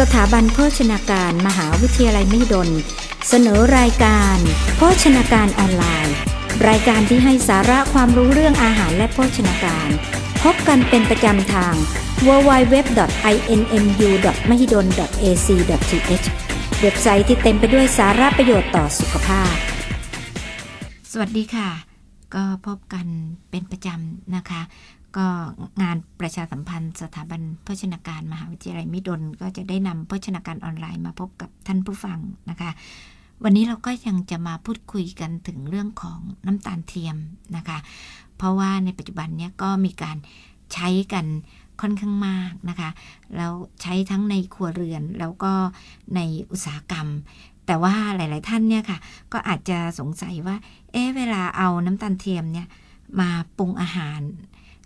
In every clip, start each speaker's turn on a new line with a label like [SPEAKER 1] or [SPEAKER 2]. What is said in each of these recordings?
[SPEAKER 1] สถาบันโภชนาการมหาวิทยาลัยมหิดล เสนอรายการโภชนาการออนไลน์ รายการที่ให้สาระความรู้เรื่องอาหารและโภชนาการ พบกันเป็นประจำทาง www.inmu.mahidol.ac.th เว็บไซต์ที่เต็มไปด้วยสาระประโยชน์ต่อสุขภาพ สวัสดีค่ะ ก็พบกันเป็นประจำนะคะ ก็งานประชาสัมพันธ์สถาบันโภชนาการมหาวิทยาลัยมิดลก็จะได้นำโภชนาการออนไลน์มาพบกับท่านผู้ฟังนะคะ วันนี้เราก็ยังจะมาพูดคุยกันถึงเรื่องของน้ำตาลเทียมนะคะ เพราะว่าในปัจจุบันนี้ก็มีการใช้กันค่อนข้างมากนะคะ แล้วใช้ทั้งในครัวเรือนแล้วก็ในอุตสาหกรรม แต่ว่าหลาย ๆ ท่านเนี่ยค่ะ ก็อาจจะสงสัยว่า เอ๊ะเวลาเอาน้ำตาลเทียมเนี่ยมาปรุงอาหาร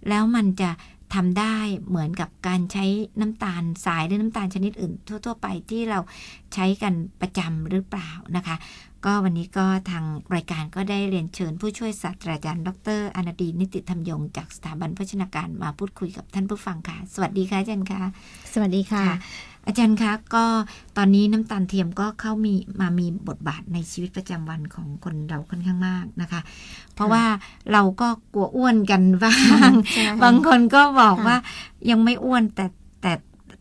[SPEAKER 1] แล้วมันจะทำได้เหมือนกับการใช้น้ำตาลสายหรือน้ำตาลชนิดอื่น ทั่ว ๆ ไปที่เราใช้กันประจำหรือเปล่านะคะ ก็วันนี้ก็ทางรายการก็ได้เรียนเชิญผู้ช่วยศาสตราจารย์ ดรอนาดีนิติธรรมยงจากสถาบันโภชนาการมาพูดคุยกับท่านผู้ฟังค่ะ สวัสดีค่ะอาจารย์ค่ะ
[SPEAKER 2] สวัสดีค่ะ
[SPEAKER 1] อาจารย์คะก็ตอนนี้น้ำตาลเทียมก็เข้ามีมามีบทบาทในชีวิตประจำวันของคนเราค่อนข้างมากนะคะ เพราะว่าเราก็กลัวอ้วนกันบ้าง
[SPEAKER 2] ใช่
[SPEAKER 1] บางคนก็บอก
[SPEAKER 2] ค่ะ
[SPEAKER 1] ว่ายังไม่อ้วนแต่แต่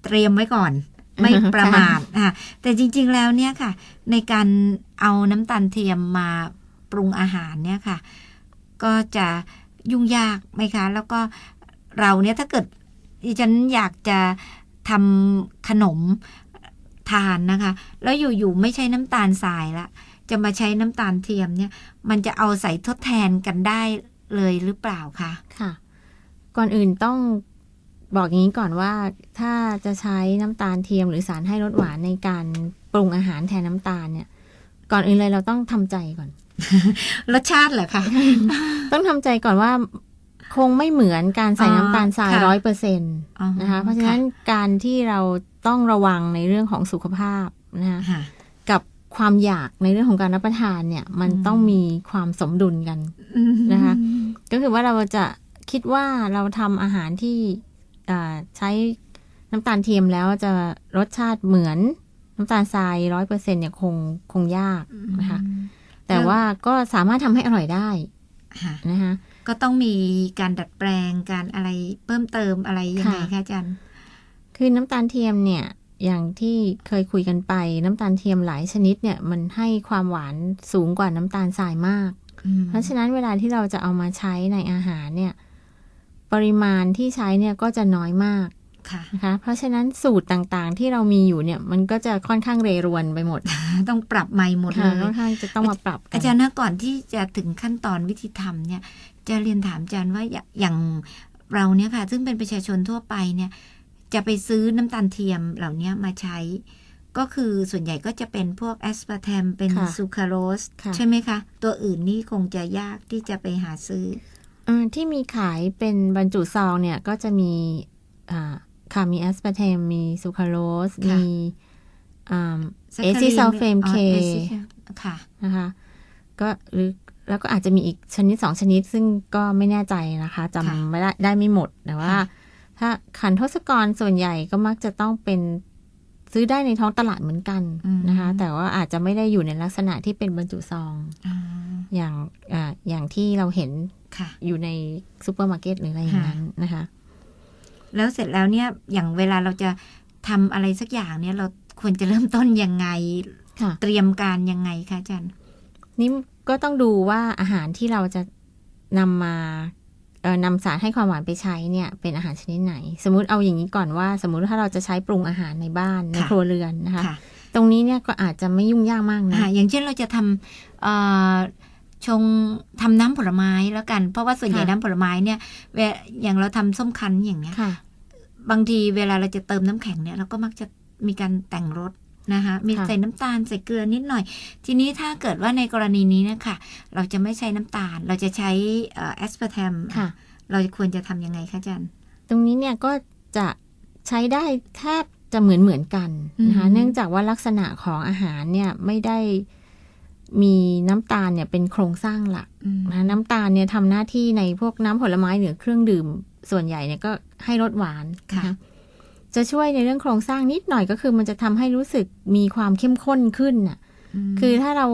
[SPEAKER 1] เตรียมไว้ก่อน ไม่
[SPEAKER 2] ค่ะ
[SPEAKER 1] ประมาทอะแต่จริง ๆแล้วเนี่ยค่ะ ในการเอาน้ำตาลเทียมมาปรุงอาหารเนี่ยค่ะ ก็จะยุ่งยากไหมคะ แล้วก็เราเนี่ยถ้าเกิดดิฉันอยากจะทำขนมทานนะคะ แล้วอยู่ๆไม่ใช้น้ำตาลทรายละจะมาใช้น้ำตาลเทียมเนี่ย มันจะเอาใส่ทดแทนกันได้เลยหรือเปล่าคะ
[SPEAKER 2] ค่ะ ก่อนอื่นต้อง บอกอย่างนี้ก่อนว่าถ้าจะใช้น้ำตาลเทียมหรือสารให้รสหวานในการปรุงอาหารแทนน้ำตาลเนี่ย ก่อนอื่นเลยเราต้องทำใจก่อน
[SPEAKER 1] รสชาติเหรอคะ
[SPEAKER 2] ต้องทำใจก่อนว่าคงไม่เหมือนการใส่
[SPEAKER 1] อ๋อ
[SPEAKER 2] น้ำตาลทราย
[SPEAKER 1] ค่ะ
[SPEAKER 2] ร้อยเปอร์เซ็นต์
[SPEAKER 1] อ๋อ
[SPEAKER 2] นะคะ เพราะฉะนั้นการที่เราต้องระวังในเรื่องของสุขภาพนะคะ
[SPEAKER 1] ค่ะ
[SPEAKER 2] กับความอยากในเรื่องของการรับประทานเนี่ย มัน
[SPEAKER 1] อืม
[SPEAKER 2] ต้องมีความสมดุลกันนะคะ ก็คือว่าเราจะคิดว่าเราทำอาหารที่อ่า ใช้น้ำตาลเทียมแล้วจะรสชาติเหมือนน้ำตาลทรายร้อยเปอร์เซ็นเนี่ยคงคงยากนะคะแต่ว่าก็สามารถทำให้อร่อยได้
[SPEAKER 1] ค่ะ
[SPEAKER 2] นะคะ
[SPEAKER 1] ก็ต้องมีการดัดแปลงการอะไรเพิ่มเติมอะไรยังไง
[SPEAKER 2] ค่ะ
[SPEAKER 1] คะอาจารย์
[SPEAKER 2] คือน้ำตาลเทียมเนี่ยอย่างที่เคยคุยกันไป น้ำตาลเทียมหลายชนิดเนี่ยมันให้ความหวานสูงกว่าน้ำตาลทรายมาก เพราะฉะนั้นเวลาที่เราจะเอามาใช้ในอาหารเนี่ย ปริมาณที่ใช้เนี่ยก็จะน้อยมาก
[SPEAKER 1] ค่ะ
[SPEAKER 2] นะคะเพราะฉะนั้นสูตรต่างๆที่เรามีอยู่เนี่ยมันก็จะค่อนข้างเรรวนไปหมด
[SPEAKER 1] ต้องปรับใหม่หมดเล
[SPEAKER 2] ค่ะ
[SPEAKER 1] ย
[SPEAKER 2] ค่อนข้างจะต้องมาปรับกัน
[SPEAKER 1] อาจารย์นะก่อนที่จะถึงขั้นตอนวิธีทำเนี่ย จะเรียนถามอาจารย์ว่าอย่าอย่างเราเนี่ยค่ะ ซึ่งเป็นประชาชนทั่วไปเนี่ย จะไปซื้อน้ำตาลเทียมเหล่านี้มาใช้ ก็คือส่วนใหญ่ก็จะเป็นพวกแอสปาร์ m มเป็น
[SPEAKER 2] ค่ะ
[SPEAKER 1] ซูคราโรส
[SPEAKER 2] ค่ะ
[SPEAKER 1] ใช่ไหมคะ ตัวอื่นนี่คงจะยากที่จะไปหาซื้อ
[SPEAKER 2] เอ่อ ที่มีขายเป็นบรรจุซองเนี่ยก็จะมีอ่าค่ะมีแอสปาร์เทมมีซูคราโรส
[SPEAKER 1] ค่ะ
[SPEAKER 2] มีเอ
[SPEAKER 1] Saccharin
[SPEAKER 2] ซิซัลเฟม
[SPEAKER 1] อ๋อ
[SPEAKER 2] เค
[SPEAKER 1] Acesulfame ค่ะ
[SPEAKER 2] นะคะก็หรือแล้วก็อาจจะมีอีกชนิดสองชนิดซึ่งก็ไม่แน่ใจนะคะ
[SPEAKER 1] ค่ะ
[SPEAKER 2] จำไม่ได้ได้ไม่หมดแต่ว่า
[SPEAKER 1] ค่ะ
[SPEAKER 2] ถ้าขันทศกรส่วนใหญ่ก็มักจะต้องเป็นซื้อได้ในท้องตลาดเหมือนกันนะคะ แต่ว่าอาจจะไม่ได้อยู่ในลักษณะที่เป็นบรรจุซอง
[SPEAKER 1] อ๋ อ
[SPEAKER 2] อย่างอ่าอย่างที่เราเห็น
[SPEAKER 1] ค่ะ
[SPEAKER 2] อยู่ในซูเปอร์มาร์เก็ตหรืออะไรอย่างนั้นนะคะ
[SPEAKER 1] แล้วเสร็จแล้วเนี่ย อย่างเวลาเราจะทำอะไรสักอย่างเนี่ย เราควรจะเริ่มต้นยังไง
[SPEAKER 2] ค่ะ
[SPEAKER 1] เตรียมการยังไงคะอาจารย์
[SPEAKER 2] นี่ก็ต้องดูว่าอาหารที่เราจะนำมาเอ่อนำสารให้ความหวานไปใช้เนี่ย เป็นอาหารชนิดไหน สมมุติเอาอย่างนี้ก่อนว่า สมมุติถ้าเราจะใช้ปรุงอาหารในบ้านใน
[SPEAKER 1] ค่ะ
[SPEAKER 2] ครัวเรือนนะคะ
[SPEAKER 1] ค่ะ
[SPEAKER 2] ตรงนี้เนี่ยก็อาจจะไม่ยุ่งยากมากนะ
[SPEAKER 1] อ่าอย่างเช่นเราจะทำเอ่อ ชงทำน้ำผลไม้แล้วกัน เพราะว่าส่วนใหญ่
[SPEAKER 2] ค่ะ
[SPEAKER 1] น้ำผลไม้เนี่ยเวลาอย่างเราทำส้มคั้นอย่างเงี้ย
[SPEAKER 2] ค่ะ
[SPEAKER 1] บางทีเวลาเราจะเติมน้ำแข็งเนี่ย เราก็มักจะมีการแต่งรสนะคะมี
[SPEAKER 2] ค่ะ
[SPEAKER 1] ใส่น้ำตาลใส่เกลือนิดหน่อย ทีนี้ถ้าเกิดว่าในกรณีนี้เนะคะเราจะไม่ใช้น้ำตาล เราจะใช้แอสปาร์ m ม
[SPEAKER 2] ค่ะ
[SPEAKER 1] เราควรจะทำยังไงคะอาจารย์
[SPEAKER 2] ตรงนี้เนี่ยก็จะใช้ได้แทบจะเหมือนเหมือนกันนะคะ
[SPEAKER 1] อืม
[SPEAKER 2] เนื่องจากว่าลักษณะของอาหารเนี่ยไม่ได้ มีน้ำตาลเนี่ยเป็นโครงสร้างหลัก
[SPEAKER 1] อืม
[SPEAKER 2] นะน้ำตาลเนี่ยทำหน้าที่ในพวกน้ำผลไม้หรือเครื่องดื่ม ส่วนใหญ่เนี่ยก็ให้รสหวาน
[SPEAKER 1] ค่ะ
[SPEAKER 2] นจะช่วยในเรื่องโครงสร้างนิดหน่อยก็คือ มันจะทำให้รู้สึกมีความเข้มข้นขึ้นน่ะ
[SPEAKER 1] ม
[SPEAKER 2] คือถ้าเรา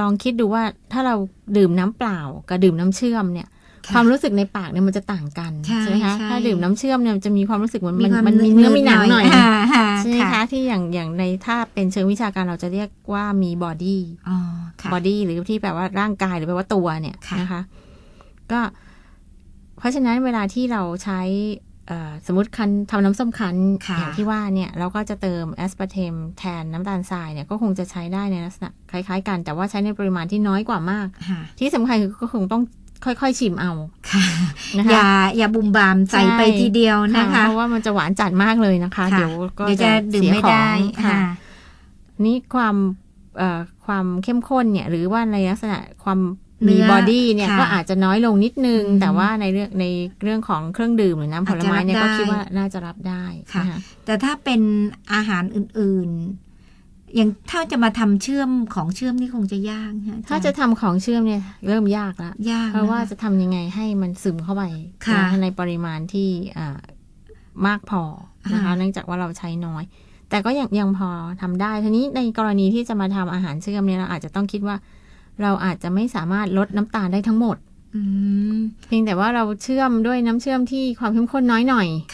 [SPEAKER 2] ลองคิดดูว่าถ้าเราดื่มน้ำเปล่ากับดื่มน้ำเชื่อมเนี่ย
[SPEAKER 1] ค่ะ
[SPEAKER 2] ความรู้สึกในปากเนี่ยมันจะต่างกัน
[SPEAKER 1] ใช่
[SPEAKER 2] ไหมคะ
[SPEAKER 1] ใช่
[SPEAKER 2] ถ้าดื่มน้ำเชื่อมเนี่ยมันจะมีความรู้สึกเหมือน
[SPEAKER 1] มี
[SPEAKER 2] มัน
[SPEAKER 1] ความ
[SPEAKER 2] มันมีเนื้อมีหนังหน่อย ถ้าเป็นเชิงวิชาการเราจะเรียกว่ามีบอดี้
[SPEAKER 1] อ๋อค่ะ
[SPEAKER 2] บอดี้หรือที่แปลว่าร่างกายหรือแปลว่าตัวเนี่ย
[SPEAKER 1] ค่ะ
[SPEAKER 2] นะคะ ก็ เพราะฉะนั้นเวลาที่เราใช้เอ่อสมมติคันทำน้ำส้มคั้น
[SPEAKER 1] ค่ะ
[SPEAKER 2] อย่างที่ว่าเนี่ยเราก็จะเติมแอสปาร์เทมแทนน้ำตาลทรายเนี่ยก็คงจะใช้ได้ในลักษณะคล้าย ๆ กัน แต่ว่าใช้ในปริมาณที่น้อยกว่ามาก
[SPEAKER 1] ค่ะ
[SPEAKER 2] ที่สำคัญคือก็คงต้อง ค่อยๆชิมเอา
[SPEAKER 1] ค่ะ
[SPEAKER 2] นะคะ
[SPEAKER 1] อย่าอย่าบุมบามใส่ไป
[SPEAKER 2] ใช่
[SPEAKER 1] ทีเดียวนะคะ
[SPEAKER 2] เพราะว่ามันจะหวานจัดมากเลยนะคะ
[SPEAKER 1] ค่ะ
[SPEAKER 2] เดี๋ยวก็
[SPEAKER 1] เดี๋ยวจะดื่มไม่ได้
[SPEAKER 2] เสียของค่ะ
[SPEAKER 1] ค่ะ
[SPEAKER 2] นี่ความเอ่อความเข้มข้นเนี่ย หรือว่าในลักษณะความ
[SPEAKER 1] เนื้
[SPEAKER 2] มี
[SPEAKER 1] อบ
[SPEAKER 2] อดี้เนี่ย
[SPEAKER 1] ค่ะ
[SPEAKER 2] ก็อาจจะน้อยลงนิดนึง
[SPEAKER 1] อืม
[SPEAKER 2] แต่ว่าในเรื่องในเรื่องของเครื่องดื่มหรือน้ำผลไม้เนี่ย
[SPEAKER 1] อาจ
[SPEAKER 2] ก็
[SPEAKER 1] จะรับได้
[SPEAKER 2] คิดว่าน่าจะรับได้
[SPEAKER 1] ค่ะ
[SPEAKER 2] นะคะ
[SPEAKER 1] แต่ถ้าเป็นอาหารอื่นๆ อย่างถ้าจะมาทำเชื่อมของเชื่อมนี่คงจะยากน
[SPEAKER 2] ถ้าจะทำของเชื่อมเนี่ยเริ่มยากแล้ว
[SPEAKER 1] ยาก
[SPEAKER 2] เพราะว่า
[SPEAKER 1] ค
[SPEAKER 2] จะทำยังไงให้มันซึมเข้าไป
[SPEAKER 1] ค่ะ
[SPEAKER 2] นะในปริมาณที่อ่ามากพอนะคะ
[SPEAKER 1] อ่า
[SPEAKER 2] เนื่องจากว่าเราใช้น้อย แต่ก็ยังยังพอทำได้ทีนี้ในกรณีที่จะมาทำอาหารเชื่อมเนี่ยเราอาจจะต้องคิดว่า เราอาจจะไม่สามารถลดน้ำตาลได้ทั้งหมด
[SPEAKER 1] อืม
[SPEAKER 2] เพียงแต่ว่าเราเชื่อมด้วยน้ำเชื่อมที่ความเข้มข้นน้อยหน่อย